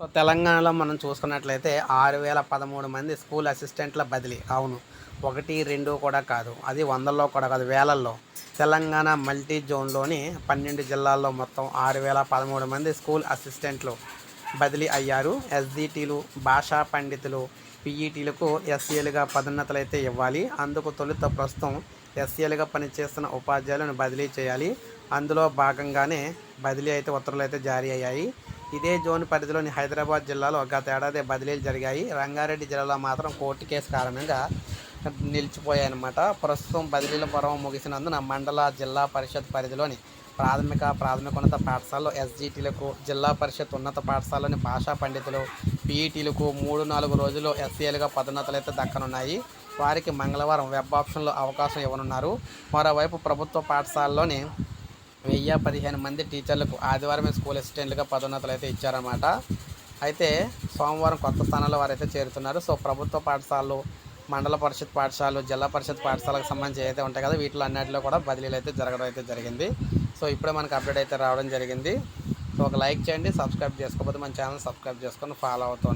So తెలంగాణలో మనం చూసుకున్నట్లయితే ఆరు వేల పదమూడు మంది స్కూల్ అసిస్టెంట్ల బదిలీ. అవును. ఒకటి రెండు కూడా కాదు. అది వందల్లో కూడా కాదు వేలల్లో. తెలంగాణ మల్టీ జోన్లోని పన్నెండు జిల్లాల్లో మొత్తం ఆరు వేల పదమూడు మంది స్కూల్ అసిస్టెంట్లు బదిలీ అయ్యారు. ఎస్జిటీలు భాషా పండితులు పీఈటీలకు ఎస్సీలుగా పదోన్నతలు అయితే ఇవ్వాలి. అందుకు తొలుత ప్రస్తుతం ఎస్సీలుగా పనిచేస్తున్న ఉపాధ్యాయులను బదిలీ చేయాలి. అందులో భాగంగానే బదిలీ అయితే ఉత్తర్వులు అయితే జారీ అయ్యాయి. ఇదే జోన్ పరిధిలోని హైదరాబాద్ జిల్లాలో గత ఏడాది బదిలీలు జరిగాయి. రంగారెడ్డి జిల్లాలో మాత్రం కోర్టు కేసు కారణంగా నిలిచిపోయాయన్నమాట. ప్రస్తుతం బదిలీల పర్వం ముగిసినందున మండల జిల్లా పరిషత్ పరిధిలోని ప్రాథమిక ప్రాథమికోన్నత పాఠశాలలో ఎస్జిటీలకు జిల్లా పరిషత్ ఉన్నత పాఠశాలలోని భాషా పండితులు పీఈటీలకు మూడు నాలుగు రోజుల్లో ఎస్సీలుగా పదోన్నతలు అయితే దక్కనున్నాయి. వారికి మంగళవారం వెబ్ ఆప్షన్లో అవకాశం ఇవ్వనున్నారు. మరోవైపు ప్రభుత్వ పాఠశాలలోని వెయ్యి పదిహేను మంది టీచర్లకు ఆదివారమే స్కూల్ అసిస్టెంట్లుగా పదోన్నతులు అయితే ఇచ్చారన్నమాట. అయితే సోమవారం కొత్త స్థానాల్లో వారైతే చేరుతున్నారు. సో ప్రభుత్వ పాఠశాలలు మండల పరిషత్ పాఠశాలలు జిల్లా పరిషత్ పాఠశాలకు సంబంధించి ఏదైతే ఉంటాయి కదా వీటిలో అన్నిటిలో కూడా బదిలీలు అయితే జరగడం అయితే జరిగింది. సో ఇప్పుడే మనకు అప్డేట్ అయితే రావడం జరిగింది. సో ఒక లైక్ చేయండి సబ్స్క్రైబ్ చేసుకోకపోతే మన ఛానల్ సబ్స్క్రైబ్ చేసుకొని ఫాలో అవుతూ